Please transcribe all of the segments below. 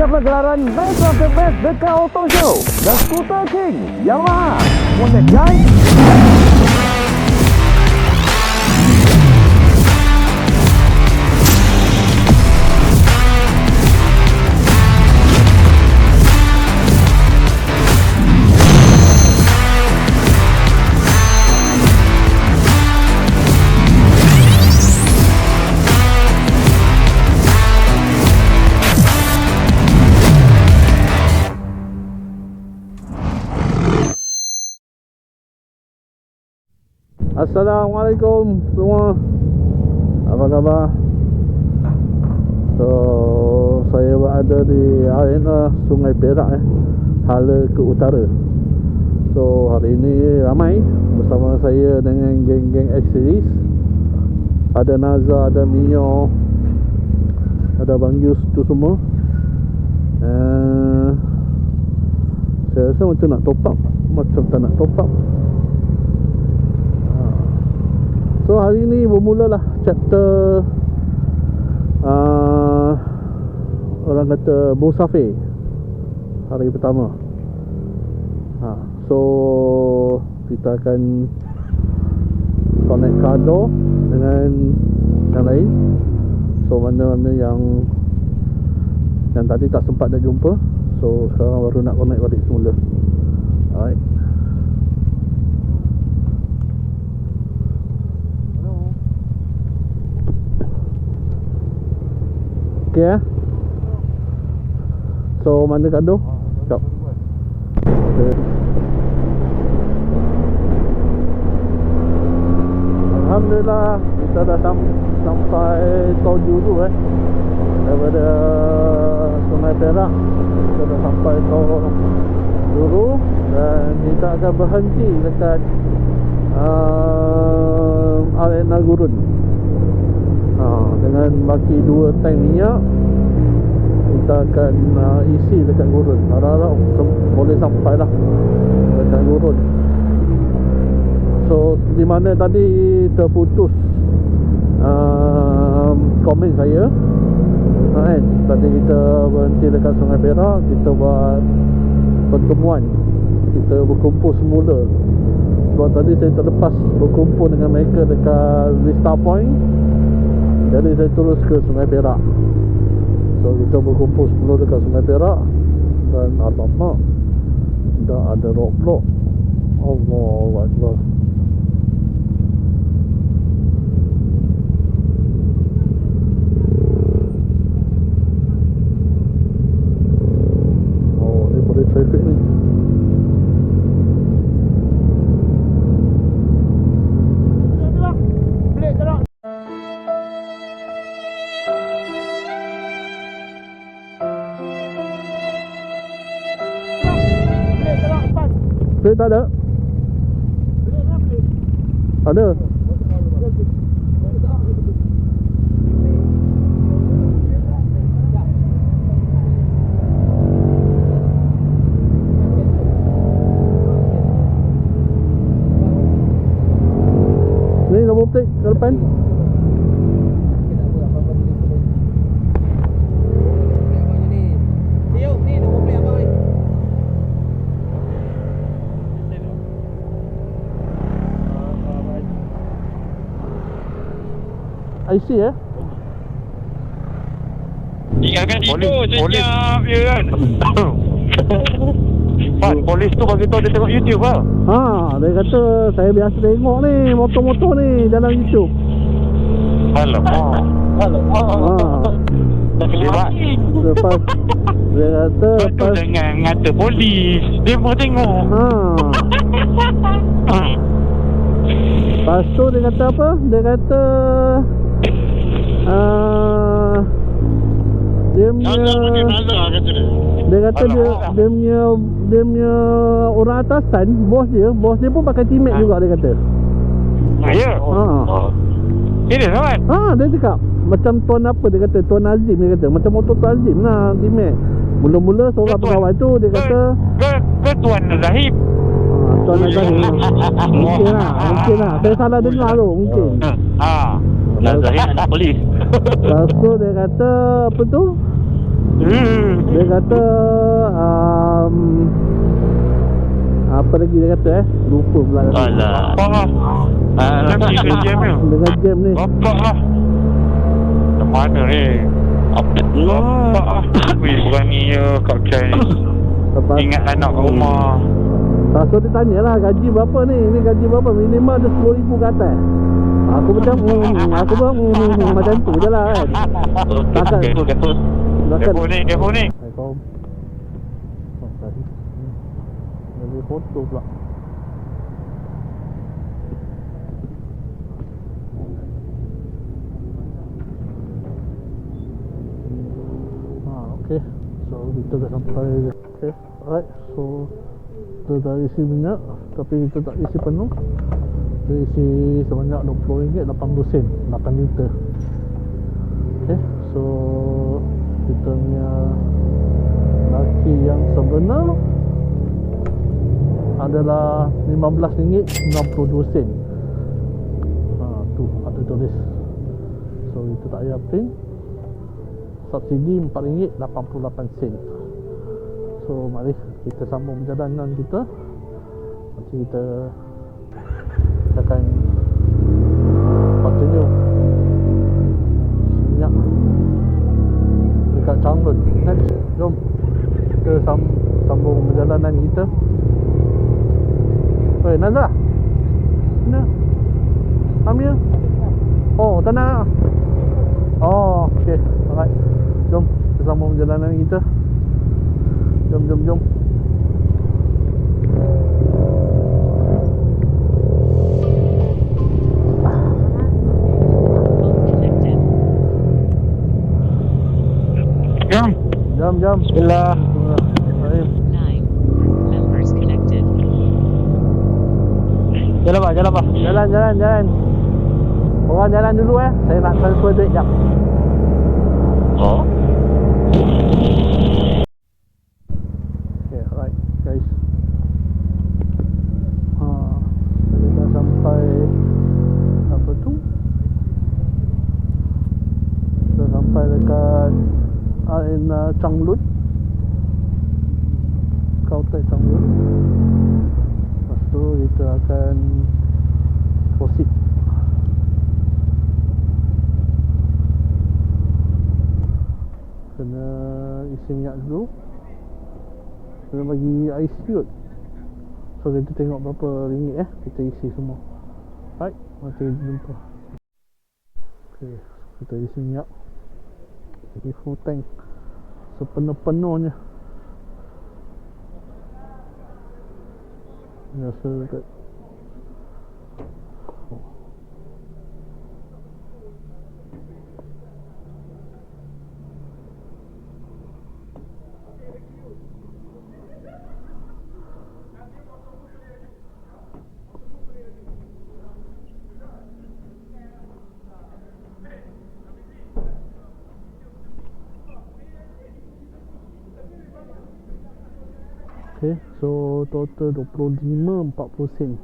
dapat gelaran Best of the Best dekat Auto Show dan Scooter King Yamaha. Want that Assalamualaikum semua. Apa khabar? So Saya berada di arena Sungai Perak eh Hala ke utara. So hari ini ramai Bersama saya dengan geng-geng X-Series. Ada Naza, ada Mio Ada Bang Yus tu semua. Uh, Saya rasa macam nak top up Macam tak nak top up So hari ni bermulalah chapter uh, Orang kata Musafir Hari pertama. Ha, So Kita akan Connect Kado Dengan Yang lain. So mana-mana yang Yang tadi tak sempat dah jumpa. So sekarang baru nak connect balik semula. Alright Okay eh So mana kado? Sekejap okay. Alhamdulillah Kita dah sam- sampai Toju tu eh Daripada Sungai Perak Kita dah sampai Toju Dan kita akan berhenti dekat uh, Arena Gurun ha, Dengan baki dua tank minyak Kita akan uh, isi dekat gurun. Harap-harap boleh sampai lah Dekat gurun. So di mana tadi terputus uh, Komen saya ha, kan? Tadi kita berhenti dekat Sungai Perak Kita buat pertemuan. Kita berkumpul semula. Sebab tadi saya terlepas berkumpul dengan mereka dekat Vista Point jadi saya terus ke Sungai Perak. So kita berkumpul semula dekat Sungai Perak. Dan alamak Dah ada roadblock Allah Akbar depan IC eh? Tinggalkan tidur senyap je kan Pat, polis tu bagi tahu dia tengok YouTube lah. Ha, dia kata saya biasa tengok ni motor-motor ni dalam YouTube. Alamak. Ha. Dia mak. Lepas dia kata Lepas jangan ngata polis Dia mau tengok ha. Lepas tu dia kata apa? Dia kata uh, dia punya kata dia dia kata dia dia punya dia punya orang atasan bos dia bos dia pun pakai teammate Ha. juga dia kata. Ya Ha. Serius kan Ha dia cakap macam tuan apa dia kata tuan Azim dia kata macam motor tuan Azim lah teammate. Mula-mula seorang Ke tuan- pegawai tu dia kata Ke, ke Tuan Zahid ha, tuan Azim. mungkin lah, mungkin lah. Saya salah dengar tu mungkin. Ha Nak Zahid anak polis. Lepas tu dia kata apa tu? Hmm. Dia kata um, Apa lagi dia kata eh? Lupa pula. Alah. Bapak lah. Alah. Jam ni jam ni Dengan jam ni. Bapak lah. Macam mana ni Apa Bapak lah. Wih berani ya Kak Chai. Ni Lepas Ingat anak kat rumah. Tak so dia tanya lah Gaji berapa ni? Ni gaji berapa? Minimal dia RM10,000 ke atas. Aku macam hmm, Aku pun hmm, hmm, hmm, Macam tu je lah kan. Takkan Depo ni Depo ni. Assalamualaikum Oh tadi Dari foto pula. Ha okay So kita dah sampai Okay Alright. So Kita dah isi minyak. Tapi kita tak isi penuh. Kita isi sebanyak RM20 80 sen 8 liter sebenar Adalah RM15.92 sen ha, Tu ada tulis. So kita tak payah print. Subsidi RM4.88 sen So mari kita sambung perjalanan kita. Nanti kita Kita akan Continue Minyak Dekat Changlun sam sambung perjalanan kita. Oi Nazah. Mana? Amir? Oh tak nak. Oh okay Alright. Jom Kita sambung perjalanan kita. Jom jom. Jom. Jom jom. Bismillah Jalan pak Jalan pak Jalan jalan jalan Orang jalan dulu eh Saya nak transfer duit jap Oh. Okay, alright guys. Ha, saya dah sampai apa tu? Dah sampai dekat Arena Changlun. Kaunter Changlun. Tu kita akan proceed. Kena isi minyak dulu. Kena bagi IC kot So kita tengok berapa ringgit eh Kita isi semua. Right Nanti jumpa. Okay Kita isi minyak. Isi full tank. Sepenuh-penuhnya Biasa dekat oh. Okay, so total 25 40 sen.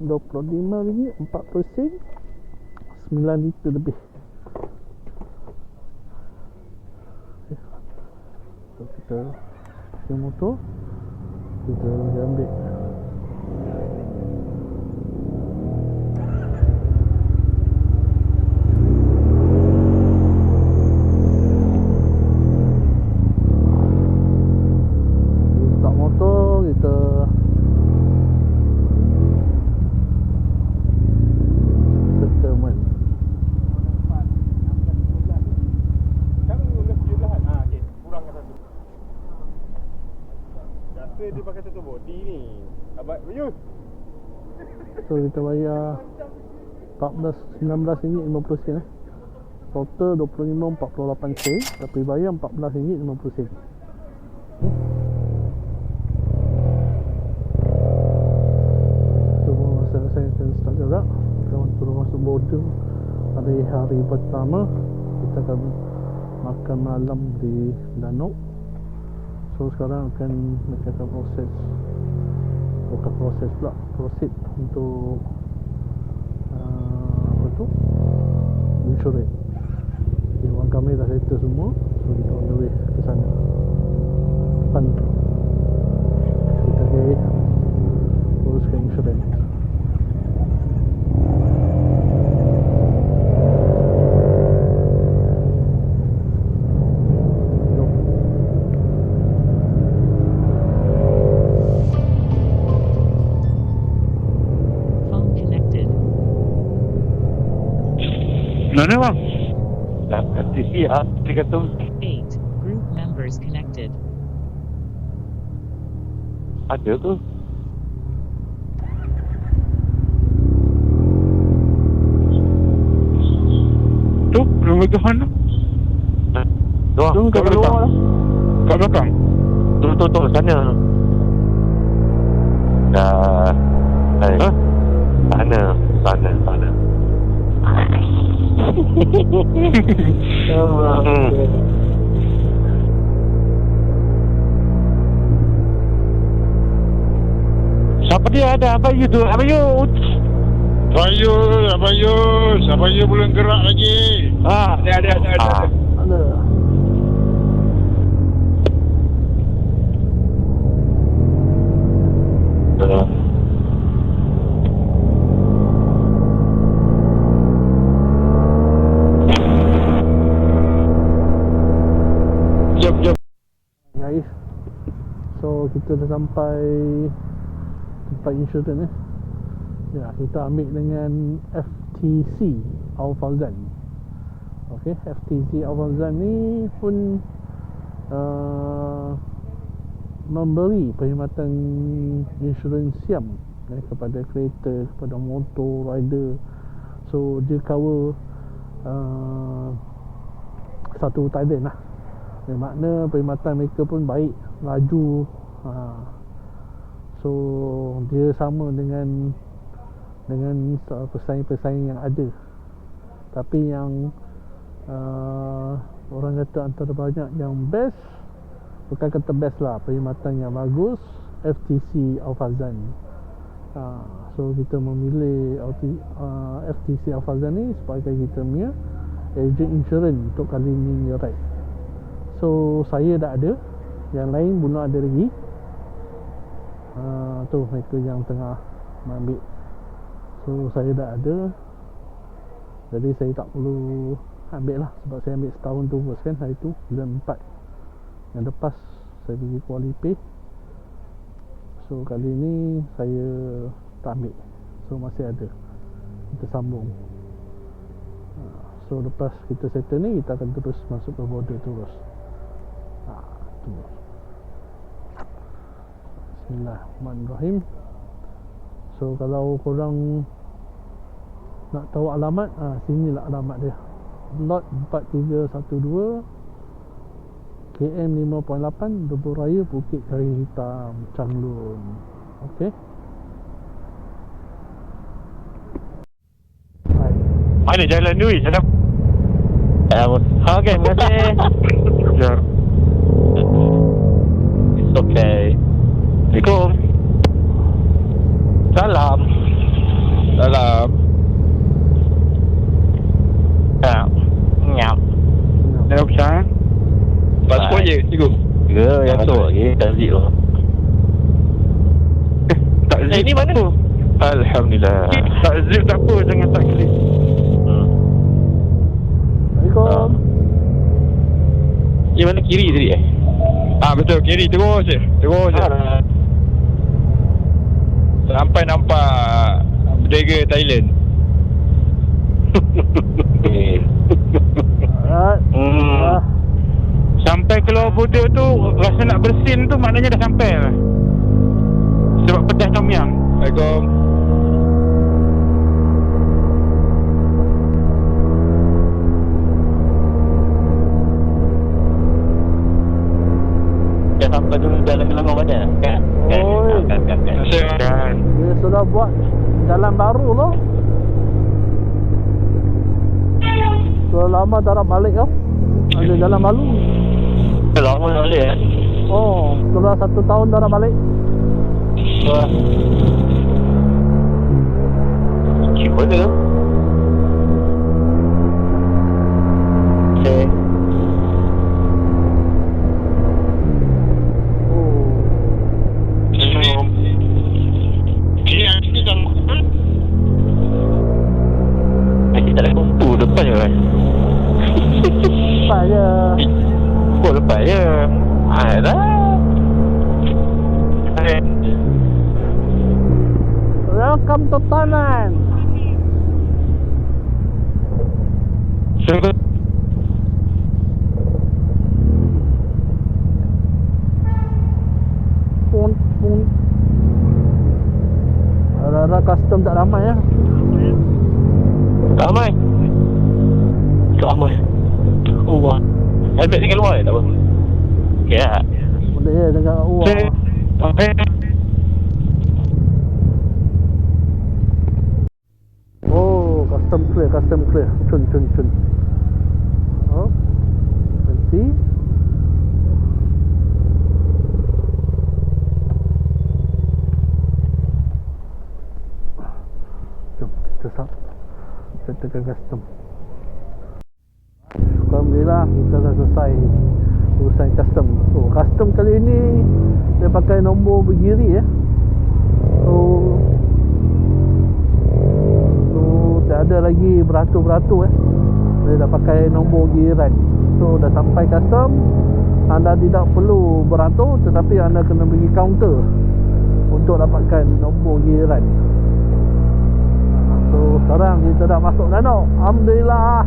25 ringgit 40 sen 9 liter lebih. Okay. So kita pakai motor kita ambil kita bayar 14 19 ringgit 50 sen eh. Total 25 48 sen tapi bayar 14 ringgit 50 sen. Semua masa saya akan start juga Kita turun masuk border Hari hari pertama Kita akan makan malam di Danau So sekarang akan akan proses Bukan proses pula. Proceed untuk uh, Apa tu? Insurance. Okay, Wang kami dah settle semua So kita on the way ke sana. Depan. Kita pergi uruskan insurans Ah, dia kata 8. Group members connected. ada tu. Tu, rumah ke mana? Tu, Tu, kat kat belakang. luar lah. Kat belakang. Tu, tu, tu, sana. Dah. Hai. Ha? Sana, Hmm. Siapa dia ada? Apa you tu? Apa you? Abayus, Abayus, Abayus belum gerak lagi. Ah, Ada, ada, ada, ada. Ah. Kita dah sampai tempat insurans eh? Ya kita ambil dengan FTC Al Fawzan ok FTC Al Fawzan ni pun uh, memberi perkhidmatan insurans siam eh, kepada kereta kepada motor rider. So dia cover uh, satu Thailand lah. Yang makna perkhidmatan mereka pun baik laju ha. so dia sama dengan dengan pesaing-pesaing yang ada tapi yang uh, orang kata antara banyak yang best bukan kata best lah perkhidmatan yang bagus FTC Al-Fazan ha. so kita memilih uh, FTC Al-Fazan ni sebagai kita punya agent insurance untuk kali ni ride So saya dah ada Yang lain belum ada lagi uh, Tu mereka yang tengah Ambil. So saya dah ada. Jadi saya tak perlu Ambil lah. Sebab saya ambil setahun tu first kan Hari tu Bulan 4 Yang lepas Saya pergi Kuala Lumpur. So kali ni Saya Tak ambil. So masih ada. Kita sambung. Ah, So lepas kita settle ni Kita akan terus masuk ke border terus. Ha, tu. Bismillahirrahmanirrahim So kalau korang Nak tahu alamat ha, Sinilah alamat dia Lot 4312 KM 5.8 Lebuh Raya Bukit Kari Hitam Changlun Okay Mana jalan tu? Jalan. Okay, terima kasih. Ya. It's okay. Assalamualaikum. Salam. Salam. Ya. Nyap. Dah besar. Pasport je, cikgu. Ya, yang tu lagi. Tazik tu. Tak Eh, zip. ni mana? Alhamdulillah. Tak zip tak apa. Jangan tak klik. Hmm. Assalamualaikum Yang mana kiri tadi eh? Ah betul, kiri terus je. Terus je. Ah. Sampai nampak Berjaga Thailand. Hmm. Ah, Sampai keluar border tu Rasa nak bersin tu Maknanya dah sampai lah Sebab pedas tom yam Assalamualaikum. Dah sampai dulu jalan Kelangor mana? Kan? Kan? Oi. Kan? Kan? Kan? Saya Dan Dia sudah buat Jalan baru loh Sudah lama tak nak balik kau Ada jalan baru Lama tak boleh eh? Oh Sudah satu tahun tak nak balik Wah. Cik mana? Ramai. Oh, wah. Helmet tinggal luar tak apa. Ya. Boleh ya dengan wah. Saya Sampai Oh, custom clear, custom clear. Cun cun cun. Oh. Berhenti. Jom kita sap. Settlekan custom. Alhamdulillah kita dah selesai urusan custom. So custom kali ini dia pakai nombor bergiri ya. So So tak ada lagi beratur-beratur eh. Dia dah pakai nombor giliran So dah sampai custom Anda tidak perlu beratur Tetapi anda kena pergi counter Untuk dapatkan nombor giliran So sekarang kita dah masuk danau. Alhamdulillah.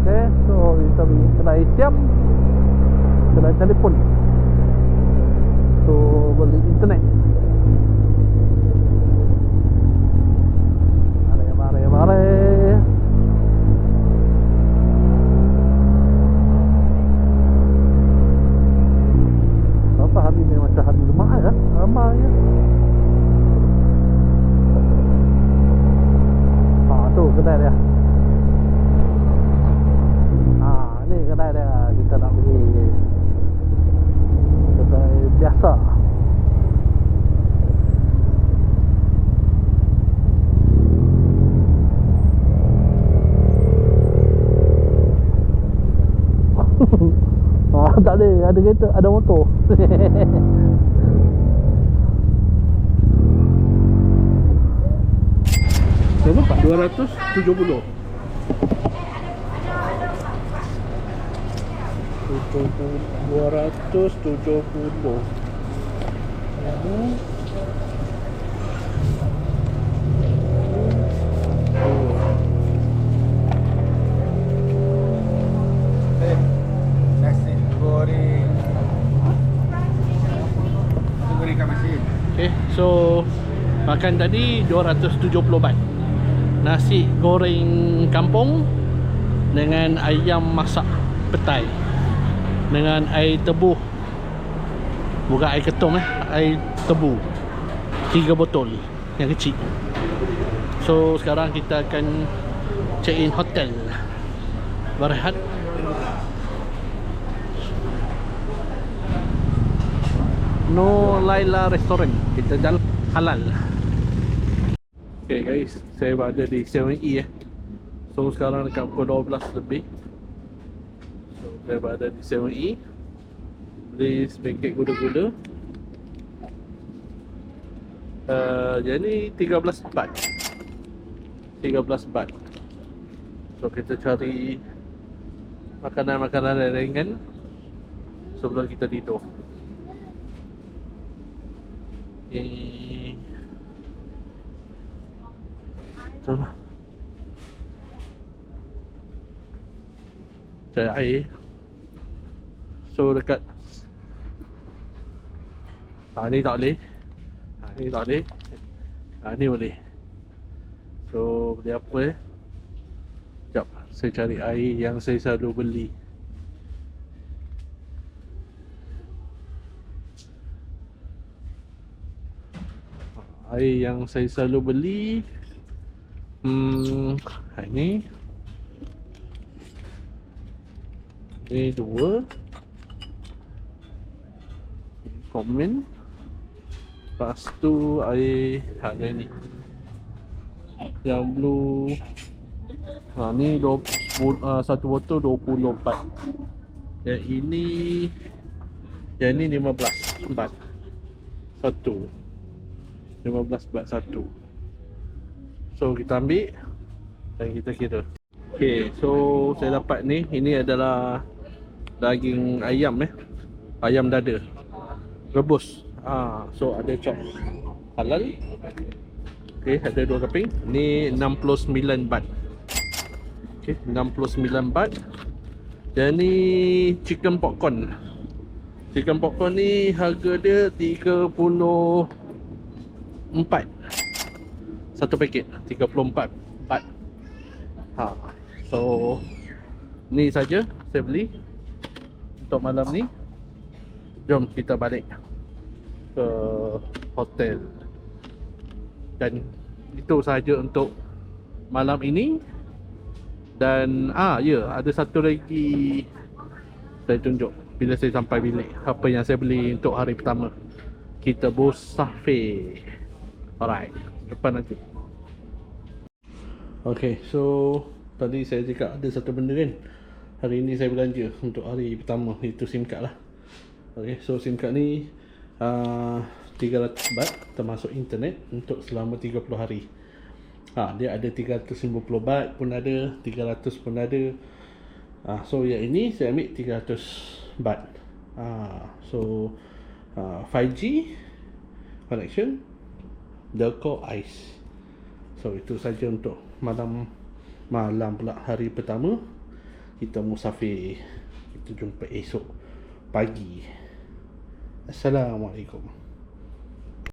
Okay So kita pergi kedai siam Kedai telefon. So beli internet Mari, kereta, ada motor. Berapa pak? 270 270 Hmm. Makan tadi 270 baht. Nasi goreng kampung dengan ayam masak petai. Dengan air tebu. Bukan air ketum eh, air tebu. Tiga botol yang kecil. So sekarang kita akan check in hotel. Berehat. No Laila Restaurant Kita jalan halal Okay guys. Saya berada di 7E eh. So sekarang dekat pukul 12 lebih. So saya berada di 7E Beli pancake gula-gula. Uh, Jadi 13 baht. 13 baht. So kita cari Makanan-makanan yang ringan Sebelum kita tidur. Eh. Betul. Cari air. So dekat Ha ni tak boleh. Ha ni tak boleh. Ha ni boleh. So beli apa eh? Sekejap Saya cari air yang saya selalu beli air yang saya selalu beli hmm ini. Ni dua. Komen. Lepas tu air harga ni yang blue. Ha ni 20 uh, satu botol 24 yang ini yang ni 15 baht satu. 15 baht satu So kita ambil Dan kita kira Okay so saya dapat ni Ini adalah daging ayam eh. Ayam dada. Rebus. Ah, so ada chop halal. Okey, ada dua keping. Ni 69 baht. Okey, 69 baht. Dan ni chicken popcorn. Chicken popcorn ni harga dia 34 satu paket 34 baht. Ha. So ni saja saya beli untuk malam ni. Jom kita balik ke hotel. Dan itu saja untuk malam ini. Dan ah ya, ada satu lagi saya tunjuk bila saya sampai bilik apa yang saya beli untuk hari pertama. Kita Bosafe. Alright, depan nanti. Okay, so tadi saya cakap ada satu benda kan. Hari ini saya belanja untuk hari pertama itu SIM card lah. Okay, so SIM card ni uh, 300 baht termasuk internet untuk selama 30 hari. Ha, dia ada 350 baht pun ada, 300 pun ada. Ah, so yang ini saya ambil 300 baht. Ah, so uh, 5G connection Delco Ice. So itu saja untuk malam malam pula hari pertama kita musafir. Kita jumpa esok pagi. Assalamualaikum.